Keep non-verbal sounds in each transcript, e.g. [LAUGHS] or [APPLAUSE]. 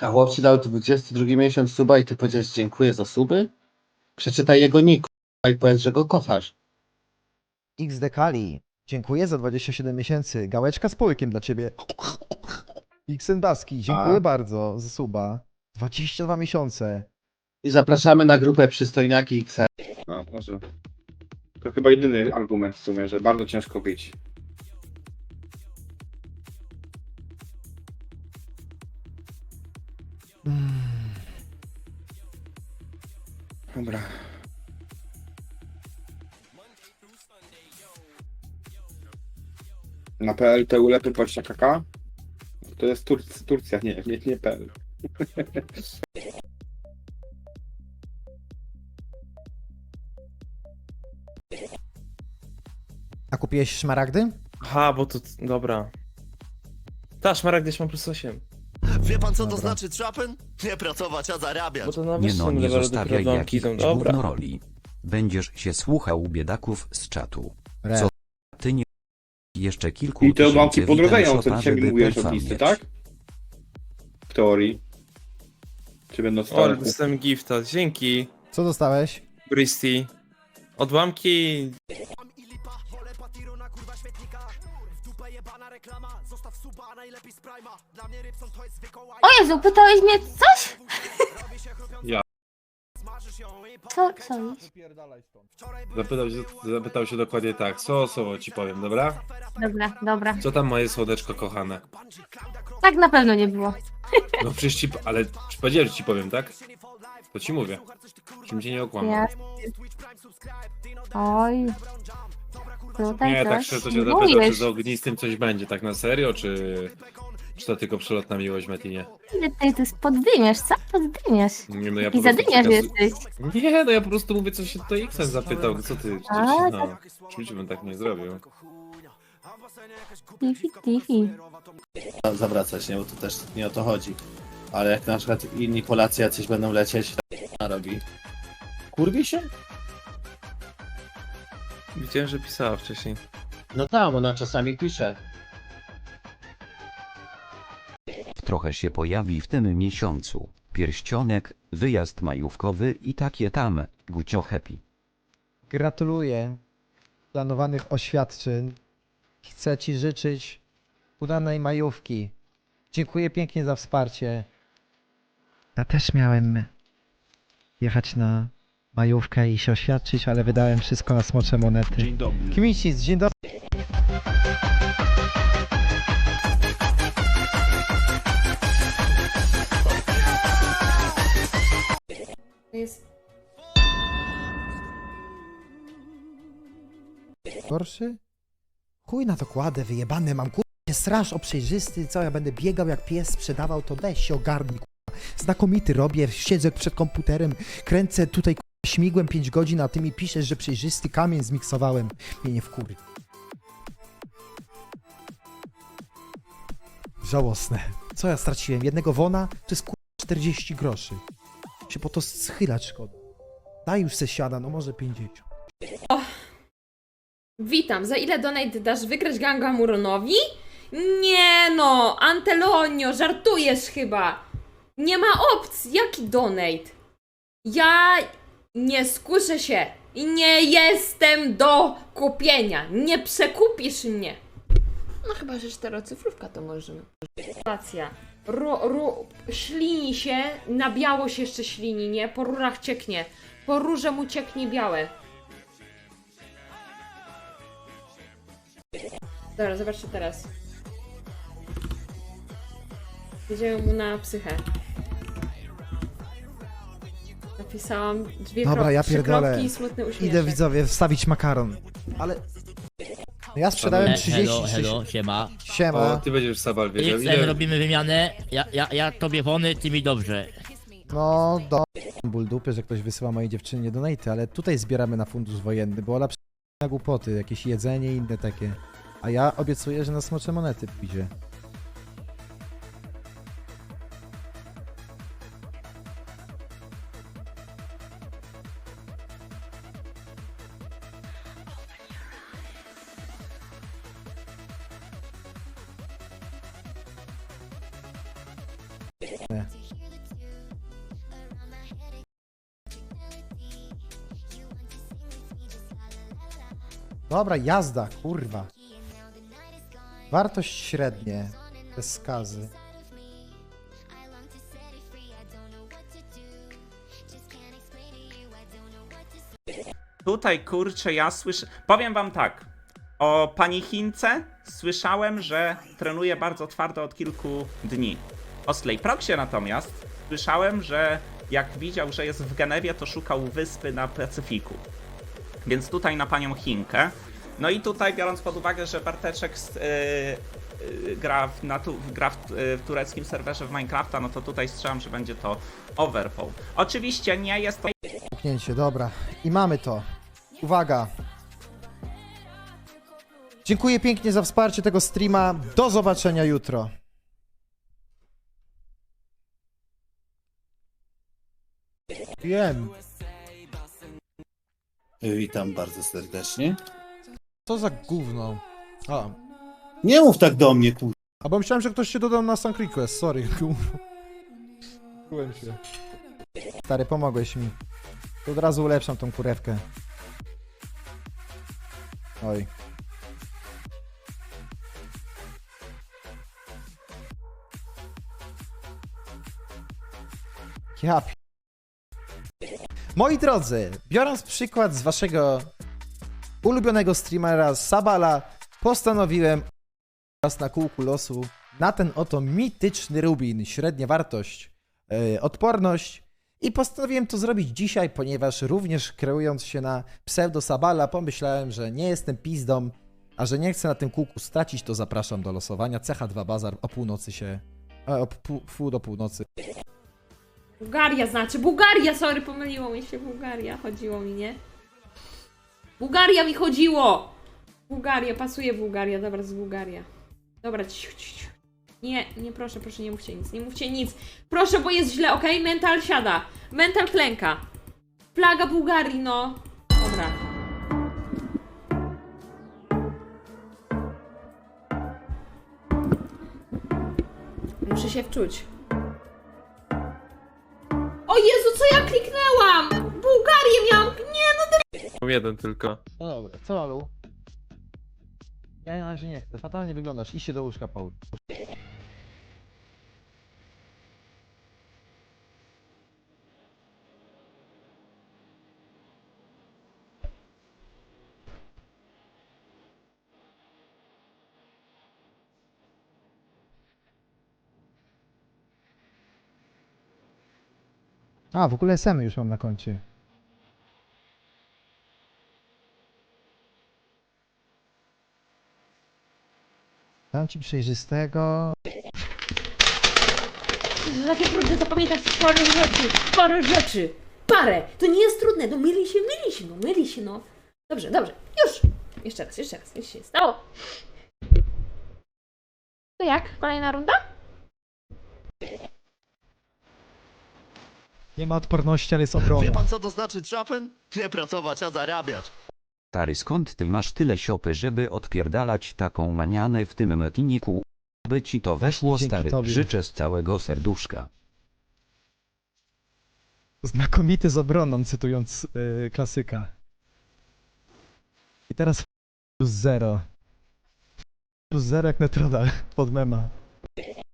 A chłop ci dał 22 miesiąc suba i ty powiedziałeś dziękuję za suby? Przeczytaj jego nick i powiedz, że go kochasz. X Dekali. Dziękuję za 27 miesięcy. Gałeczka z połykiem dla ciebie. Xen Baski, dziękuję A. bardzo za suba. 22 miesiące. I zapraszamy na grupę Przystojniaki XR. No, może. To chyba jedyny argument w sumie, że bardzo ciężko bić. Dobra. Na PL te ulepy pościa KK? To jest Turc Turcja, nie, nie, nie PL. A kupiłeś szmaragdy? Aha, bo to. Dobra. Ta szmaragd gdzieś mam plus 8. Wie pan co to Dobra. znaczy trapen? Nie pracować, a zarabiać. Bo to na Nie wyższym no, nie levelu zostawiaj domki jakichś idą. Dobra. roli. Będziesz się słuchał biedaków z czatu. Re. Co? Ty nie... Jeszcze kilku I te tysięcy banki witam podrożeją, co shota, dzisiaj mi żeby mówiłeś od listy, tak? W teorii. Czy będą O, stale? dostałem gifta. Dzięki. Co dostałeś? Bristy. Odłamki. O Jezu, pytałeś mnie coś? Ja. Co, co jest? Zapytał się, zapytał się dokładnie tak, co osobo ci powiem, dobra? Dobra, dobra. Co tam moje słodeczko kochane? Tak na pewno nie było. [LAUGHS] No przecież ci, ale czy powiedziałem, że ci powiem, tak? To ci mówię. Czym cię nie okłamał. Ja... Oj. Tutaj Nie, tak coś szczerze to się zapytał, czy mówisz. z ognistym coś będzie, tak na serio, czy, czy to tylko przelotna miłość, Metinie? Ile ty tu poddymiasz, co? Poddymiasz. Nie, no ja I po prostu zadymiarz przekazu- jesteś. Nie, no ja po prostu mówię, co się tutaj Xem zapytał, no co ty, A, przecież, no, oczywiście bym tak nie zrobił. Tifi, tifi. Zawracać, nie? Bo to też nie o to chodzi. Ale jak na przykład inni Polacy jacyś będą lecieć, to robi. Kurwi się? Widziałem, że pisała wcześniej. No tam, ona czasami pisze. Trochę się pojawi w tym miesiącu. Pierścionek, wyjazd majówkowy i takie tam. Gucio happy. Gratuluję planowanych oświadczyn. Chcę ci życzyć udanej majówki. Dziękuję pięknie za wsparcie. Ja też miałem jechać na majówkę i się oświadczyć, ale wydałem wszystko na smocze monety. Dzień dobry. Kmicic, dzień dobry. Jest... Gorszy? Chuj na to kładę, wyjebane mam, kurwa, straż obrzejrzysty, co ja będę biegał jak pies, sprzedawał, to weź się ogarnij, kurwa. Znakomity robię, siedzę przed komputerem, kręcę tutaj, śmigłem 5 godzin, a ty mi piszesz, że przejrzysty kamień zmiksowałem. Mnie nie wkury. Żałosne. Co ja straciłem? Jednego wona? To jest kurwa 40 groszy. Się po to schylać szkoda. Daj już se siada, no może 50. Witam, za ile donate dasz wygrać Ganga Muronowi? Nie no, Antelonio, żartujesz chyba. Nie ma opcji, jaki donate? Ja nie skuszę się i nie jestem do kupienia. Nie przekupisz mnie. No chyba, że czterocyfrówka to możemy. Sytuacja. Ru, ru, ślini się, na biało się jeszcze ślini, nie? Po rurach cieknie. Po rurze mu cieknie białe. Dobra, zobaczcie teraz. Jedziemy mu na psychę. Napisałam dwie Dobra, kropki, ja trzy pierdolę. kropki i smutny uśmieszek. Idę widzowie wstawić makaron. Ale. Ja sprzedałem 30. Hello, hello, siema. O, Siema. ty będziesz Sabal wiedział, ile... robimy wymianę. Ja, ja, ja tobie wony, ty mi dobrze. No do. Ból dupy, że ktoś wysyła mojej dziewczynie donate, ale tutaj zbieramy na fundusz wojenny, bo Ola przy- na głupoty, jakieś jedzenie i inne takie. A ja obiecuję, że na smocze monety pójdzie. Dobra, jazda, kurwa. Wartość średnie, bez skazy. Tutaj kurczę, ja słyszę. Powiem wam tak. O pani Chince słyszałem, że trenuje bardzo twardo od kilku dni. O Slayproxie natomiast słyszałem, że jak widział, że jest w Genewie, to szukał wyspy na Pacyfiku. Więc tutaj na panią Chinkę. No i tutaj biorąc pod uwagę, że Barteczek yy, gra, w, na tu, gra w, yy, w tureckim serwerze w Minecrafta, no to tutaj strzelam, że będzie to Overfall. Oczywiście nie jest to Puknięcie, dobra. I mamy to. Uwaga. Dziękuję pięknie za wsparcie tego streama. Do zobaczenia jutro. Wiem. Witam bardzo serdecznie. Co za gówno. A, Nie mów tak do mnie, kur... a bo myślałem, że ktoś się dodał na Sun Request, sorry. Byłem się. Stary, pomogłeś mi. To od razu ulepszam tą kurewkę. Oj. Ja pi- Moi drodzy, biorąc przykład z waszego ulubionego streamera Sabala, postanowiłem raz na kółku losu na ten oto mityczny rubin, średnia wartość, yy, odporność i postanowiłem to zrobić dzisiaj, ponieważ również kreując się na pseudo Sabala pomyślałem, że nie jestem pizdą, a że nie chcę na tym kółku stracić, to zapraszam do losowania. CH2 Bazar o północy się, e, o pół, pół do północy. Bułgaria znaczy, Bułgaria, sorry, pomyliło mi się, Bułgaria, chodziło mi, nie? Bułgaria mi chodziło! Bułgaria, pasuje Bułgaria, dobra, z Bułgaria. Dobra, ciu, ciu. Nie, nie, proszę, proszę, nie mówcie nic, nie mówcie nic. Proszę, bo jest źle, okej? Mental siada. Mental klęka. Flaga Bułgarii, no. Dobra. Muszę się wczuć. No Jeden tylko. No dobra, co Malu? Ja na razie nie chcę, fatalnie wyglądasz, idź się do łóżka, Paul. A, w ogóle SM już mam na koncie. Dam ci przejrzystego. To takie trudne zapamiętać parę rzeczy, parę rzeczy. Parę. To nie jest trudne, no myli się, myli się, no myli się, no. Dobrze, dobrze, już. Jeszcze raz, jeszcze raz, już się stało. To jak? Kolejna runda? Nie ma odporności, ale jest Wie obrona. pan co to znaczy trapen? Nie pracować, a zarabiać. Stary skąd ty masz tyle siopy, żeby odpierdalać taką manianę w tym metiniku? By ci to weszło Dzięki stary, tobie. życzę z całego serduszka. Znakomity z obroną, cytując yy, klasyka. I teraz plus zero. Plus zero jak Netrodal pod mema.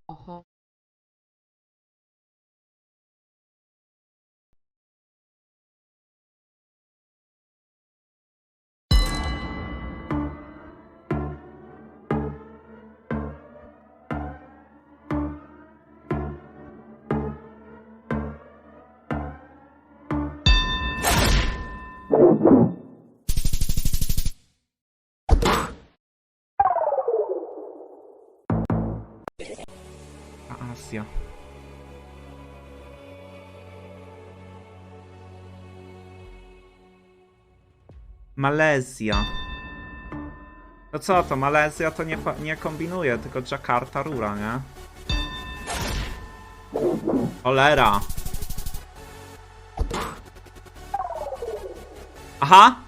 Oho. Azja. Malezja. No co to, Malezja to nie, nie kombinuje, tylko Jakarta rura, nie? Cholera. Aha!